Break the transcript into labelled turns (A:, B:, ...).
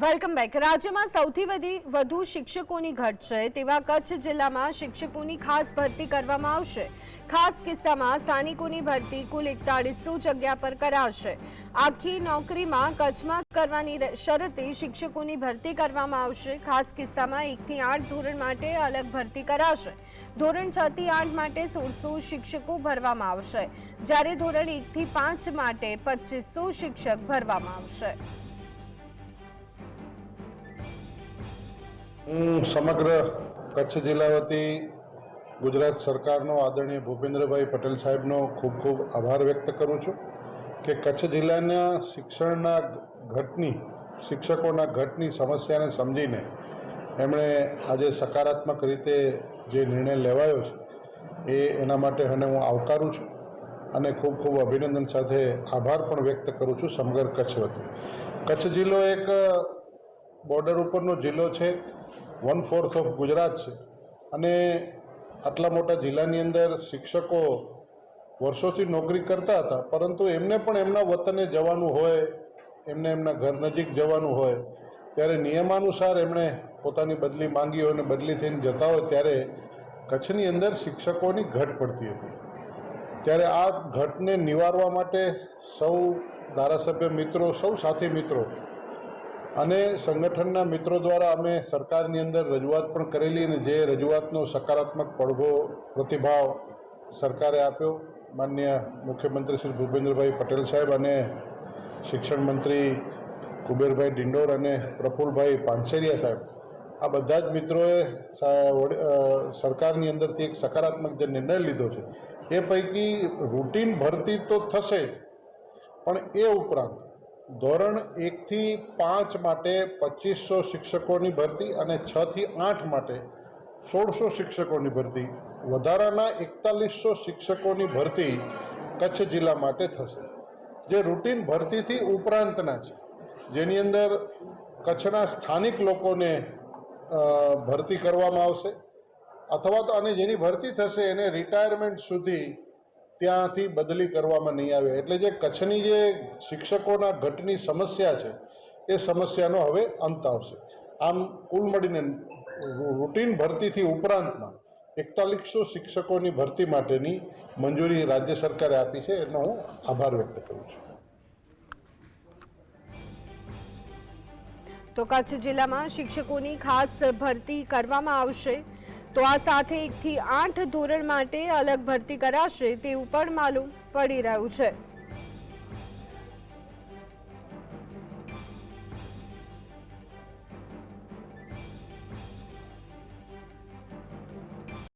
A: Welcome back. રાજ્યમાં સૌથી વધી વધુ શિક્ષકોની ઘટ છે, તેવા કચ્છ જિલ્લામાં શિક્ષકોની ખાસ ભરતી કરવામાં આવશે. ખાસ કિસ્સામાં સ્થાનિકોની ભરતી કુલ એકતાળીસો જગ્યા પર કરાશે. આખી નોકરીમાં કચ્છમાં કરવાની શરતે શિક્ષકોની ભરતી કરવામાં આવશે. ખાસ કિસ્સામાં એકથી આઠ ધોરણ માટે અલગ ભરતી કરાશે. ધોરણ છ થી આઠ માટે સોળસો શિક્ષકો ભરવામાં આવશે. જ્યારે ધોરણ એકથી પાંચ માટે પચીસો શિક્ષક ભરવામાં આવશે.
B: હું સમગ્ર કચ્છ જિલ્લા વતી ગુજરાત સરકારનો આદરણીય ભૂપેન્દ્રભાઈ પટેલ સાહેબનો ખૂબ ખૂબ આભાર વ્યક્ત કરું છું કે કચ્છ જિલ્લાના શિક્ષણના ઘટની, શિક્ષકોના ઘટની સમસ્યાને સમજીને એમણે આજે સકારાત્મક રીતે જે નિર્ણય લેવાયો છે, એ એના માટે અને હું આવકારું છું અને ખૂબ ખૂબ અભિનંદન સાથે આભાર પણ વ્યક્ત કરું છું સમગ્ર કચ્છ વતી. કચ્છ જિલ્લો એક, બોર્ડર ઉપરનો જિલ્લો છે. વન ફોર્થ ઓફ ગુજરાત છે. અને આટલા મોટા જિલ્લાની અંદર શિક્ષકો વર્ષોથી નોકરી કરતા હતા, પરંતુ એમને પણ એમના વતને જવાનું હોય, એમને એમના ઘર નજીક જવાનું હોય, ત્યારે નિયમાનુસાર એમણે પોતાની બદલી માંગી હોય અને બદલી થઈને જતા હોય, ત્યારે કચ્છની અંદર શિક્ષકોની ઘટ પડતી હતી. ત્યારે આ ઘટને નિવારવા માટે સૌ ધારાસભ્ય મિત્રો, સૌ સાથી મિત્રો અને સંગઠનના મિત્રો દ્વારા અમે સરકારની અંદર રજૂઆત પણ કરેલી અને જે રજૂઆતનો સકારાત્મક પડઘો પ્રતિભાવ સરકારે આપ્યો, માન્ય મુખ્યમંત્રી શ્રી ભૂપેન્દ્રભાઈ પટેલ સાહેબ અને શિક્ષણ મંત્રી કુબેરભાઈ ડિંડોર અને પ્રફુલભાઈ પાનસેરિયા સાહેબ. આ બધા જ મિત્રોએ સરકારની અંદરથી એક સકારાત્મક જે નિર્ણય લીધો છે, એ પૈકી રૂટીન ભરતી તો થશે પણ એ ઉપરાંત ધોરણ એકથી પાંચ માટે પચીસો શિક્ષકોની ભરતી અને છથી આઠ માટે સોળસો શિક્ષકોની ભરતી. વધારાના એકતાલીસો શિક્ષકોની ભરતી કચ્છ જિલ્લા માટે થશે. જે રૂટીન ભરતીથી ઉપરાંતના છે, જેની અંદર કચ્છના સ્થાનિક લોકોને ભરતી કરવામાં આવશે. અથવા તો અને જેની ભરતી થશે એને રિટાયરમેન્ટ સુધી ત્યાંથી બદલી કરવામાં નહીં આવે. એટલે જે કચ્છની જે શિક્ષકોના ઘટની સમસ્યા છે, એ સમસ્યાનો હવે અંત આવશે. આમ કુલ મળીને રૂટીન ભરતીથી ઉપરાંતમાં એકતાલીસો શિક્ષકોની ભરતી માટેની મંજૂરી રાજ્ય સરકારે આપી છે, એનો હું આભાર વ્યક્ત કરું છું.
A: તો કચ્છ જિલ્લામાં શિક્ષકોની ખાસ ભરતી કરવામાં આવશે. તો આ સાથે એકથી આઠ ધોરણ માટે અલગ ભરતી કરાશે તેવું પણ માલુમ પડી રહ્યું છે.